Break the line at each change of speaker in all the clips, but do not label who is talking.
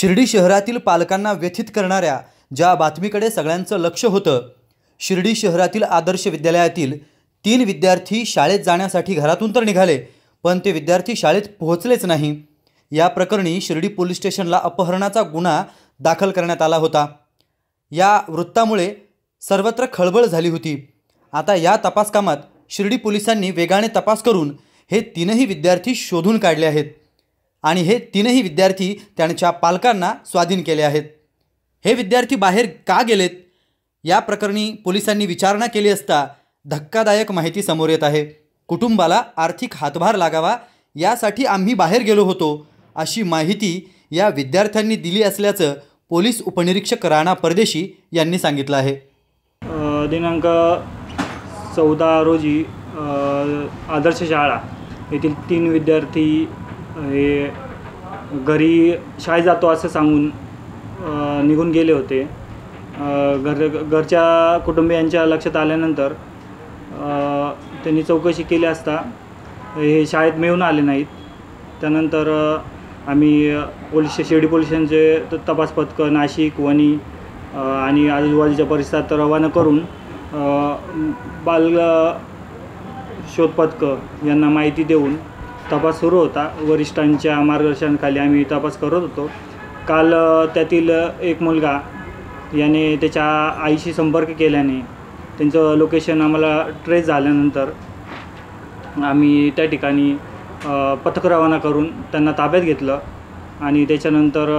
शिर्डी शहरातील पालकांना व्यथित करणाऱ्या ज्या बातमीकडे सगळ्यांचं लक्ष होतं शिर्डी शहरातील आदर्श विद्यालयातील तीन विद्यार्थी शाळेत जाण्यासाठी घरातून तर निघाले पण ते विद्यार्थी शाळेत पोहोचलेच नाही. या प्रकरणी शिर्डी पोलीस स्टेशनला अपहरणाचा गुन्हा दाखल करण्यात आला होता. या वृत्तामुळे सर्वत्र खळबळ झाली होती. आता या तपासकामात शिर्डी पोलिसांनी वेगाने तपास करून हे तीनही विद्यार्थी शोधून काढले आहेत. आणि हे तीनही विद्यार्थी त्यांच्या पालकांना स्वाधीन केले आहेत. हे विद्यार्थी बाहेर का गेलेत? या प्रकरणी पोलिसांनी विचारणा केली असता धक्कादायक माहिती समोर येत आहे. कुटुंबाला आर्थिक हातभार लागावा यासाठी आम्ही बाहेर गेलो होतो अशी माहिती या विद्यार्थ्यांनी दिली असल्याचं पोलीस उपनिरीक्षक राणा परदेशी यांनी सांगितलं आहे.
दिनांक चौदा रोजी आदर्श शाळा येथील तीन विद्यार्थी हे घरी शाळेत जातो असं सांगून निघून गेले होते. घर घरच्या कुटुंबियांच्या लक्षात आल्यानंतर त्यांनी चौकशी केली असता हे शाळेत मिळून आले नाहीत. त्यानंतर आम्ही अ, पोलीस शिर्डी पोलिसांचे त- तपास पथकं नाशिक वणी आणि आजूबाजूच्या परिसरात रवाना करून बाल शोध पथकं यांना माहिती देऊन तपास सुरू होता. वरिष्ठांच्या मार्गदर्शनाखाली आम्ही तपास करत होतो. काल त्यातील एक मुलगा याने त्याच्या आईशी संपर्क केल्याने त्यांचं लोकेशन आम्हाला ट्रेस झाल्यानंतर आम्ही त्या ठिकाणी पथक रवाना करून त्यांना ताब्यात घेतलं आणि त्याच्यानंतर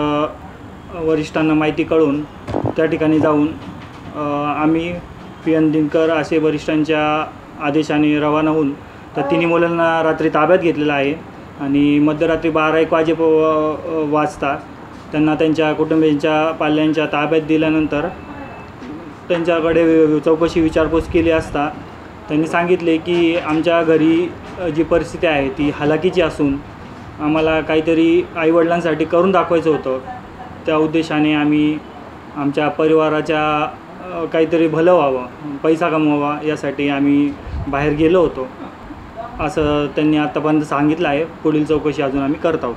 वरिष्ठांना माहिती कळून त्या ठिकाणी जाऊन आम्ही पी एन दिनकर असे वरिष्ठांच्या आदेशाने रवाना होऊन तर तिन्ही मुलांना रात्री ताब्यात घेतलेलं आहे. आणि मध्यरात्री बारा एक वाजे वाजता त्यांना त्यांच्या कुटुंबियांच्या पाल्यांच्या ताब्यात दिल्यानंतर त्यांच्याकडे चौकशी विचारपूस केली असता त्यांनी सांगितले की आमच्या घरी जी परिस्थिती आहे ती हलाखीची असून आम्हाला काहीतरी आईवडिलांसाठी करून दाखवायचं होतं. त्या उद्देशाने आम्ही आमच्या परिवाराच्या काहीतरी भलं व्हावं पैसा कमवावा यासाठी आम्ही बाहेर गेलो होतो. असं त्यांनी आत्तापर्यंत सांगितलं आहे. पुढील चौकशी अजून आम्ही करत आहोत.